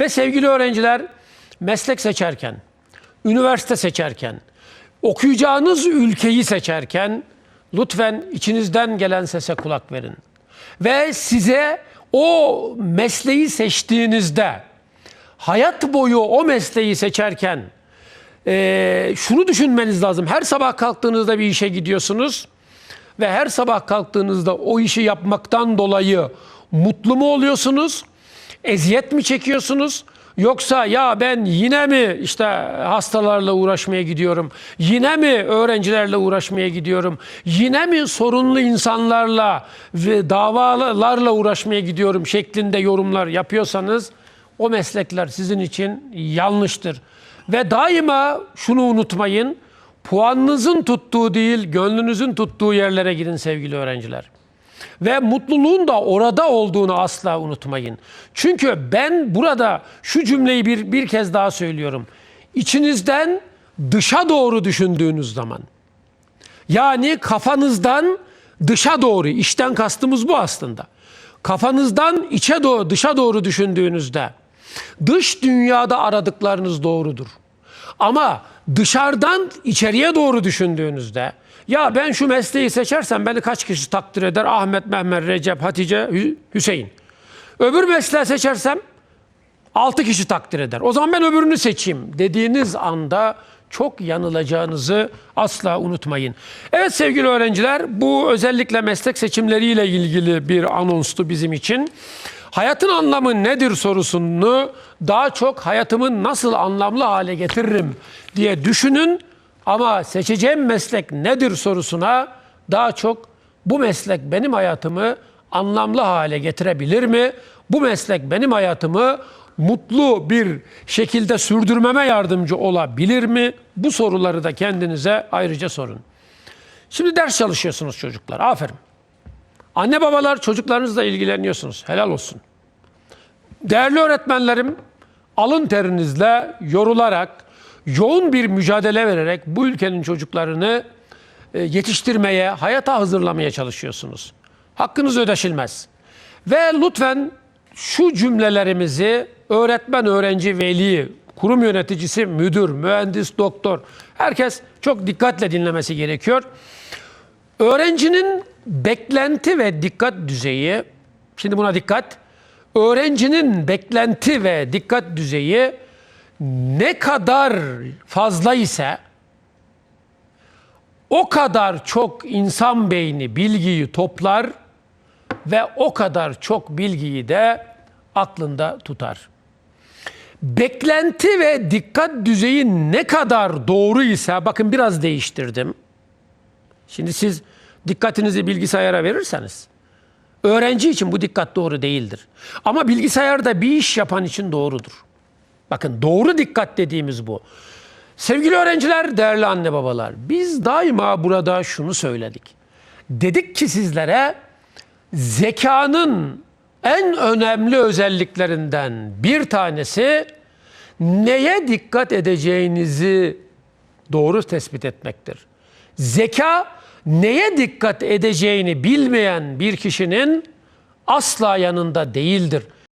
Ve sevgili öğrenciler meslek seçerken, üniversite seçerken, okuyacağınız ülkeyi seçerken lütfen içinizden gelen sese kulak verin. Ve size o mesleği seçtiğinizde hayat boyu o mesleği seçerken eee, şunu düşünmeniz lazım. Her sabah kalktığınızda bir işe gidiyorsunuz ve her sabah kalktığınızda o işi yapmaktan dolayı mutlu mu oluyorsunuz? Eziyet mi çekiyorsunuz? Yoksa ya ben yine mi işte hastalarla uğraşmaya gidiyorum? Yine mi öğrencilerle uğraşmaya gidiyorum? Yine mi sorunlu insanlarla ve davalarla uğraşmaya gidiyorum şeklinde yorumlar yapıyorsanız o meslekler sizin için yanlıştır. Ve daima şunu unutmayın. Puanınızın tuttuğu değil, gönlünüzün tuttuğu yerlere gidin sevgili öğrenciler. Ve mutluluğun da orada olduğunu asla unutmayın. Çünkü ben burada şu cümleyi bir, bir kez daha söylüyorum. İçinizden dışa doğru düşündüğünüz zaman, yani kafanızdan dışa doğru, işten kastımız bu aslında. Kafanızdan içe doğru, dışa doğru düşündüğünüzde dış dünyada aradıklarınız doğrudur. Ama dışarıdan içeriye doğru düşündüğünüzde ya ben şu mesleği seçersem beni kaç kişi takdir eder? Ahmet, Mehmet, Recep, Hatice, Hü- Hüseyin. Öbür mesleği seçersem 6 kişi takdir eder. O zaman ben öbürünü seçeyim dediğiniz anda çok yanılacağınızı asla unutmayın. Evet sevgili öğrenciler bu özellikle meslek seçimleriyle ilgili bir anonstu bizim için. Hayatın anlamı nedir sorusunu daha çok hayatımı nasıl anlamlı hale getiririm diye düşünün. Ama seçeceğim meslek nedir sorusuna daha çok bu meslek benim hayatımı anlamlı hale getirebilir mi? Bu meslek benim hayatımı mutlu bir şekilde sürdürmeme yardımcı olabilir mi? Bu soruları da kendinize ayrıca sorun. Şimdi ders çalışıyorsunuz çocuklar. Aferin. Anne babalar çocuklarınızla ilgileniyorsunuz. Helal olsun. Değerli öğretmenlerim, alın terinizle yorularak, yoğun bir mücadele vererek bu ülkenin çocuklarını e, yetiştirmeye, hayata hazırlamaya çalışıyorsunuz. Hakkınız ödeşilmez. Ve lütfen şu cümlelerimizi öğretmen, öğrenci, veli, kurum yöneticisi, müdür, mühendis, doktor herkes çok dikkatle dinlemesi gerekiyor. Öğrencinin beklenti ve dikkat düzeyi, şimdi buna dikkat, öğrencinin beklenti ve dikkat düzeyi ne kadar fazla ise o kadar çok insan beyni bilgiyi toplar ve o kadar çok bilgiyi de aklında tutar. Beklenti ve dikkat düzeyi ne kadar doğru ise bakın biraz değiştirdim. Şimdi siz dikkatinizi bilgisayara verirseniz öğrenci için bu dikkat doğru değildir. Ama bilgisayarda bir iş yapan için doğrudur. Bakın doğru dikkat dediğimiz bu. Sevgili öğrenciler, değerli anne babalar, biz daima burada şunu söyledik. Dedik ki sizlere zekanın en önemli özelliklerinden bir tanesi neye dikkat edeceğinizi doğru tespit etmektir. Zeka neye dikkat edeceğini bilmeyen bir kişinin asla yanında değildir.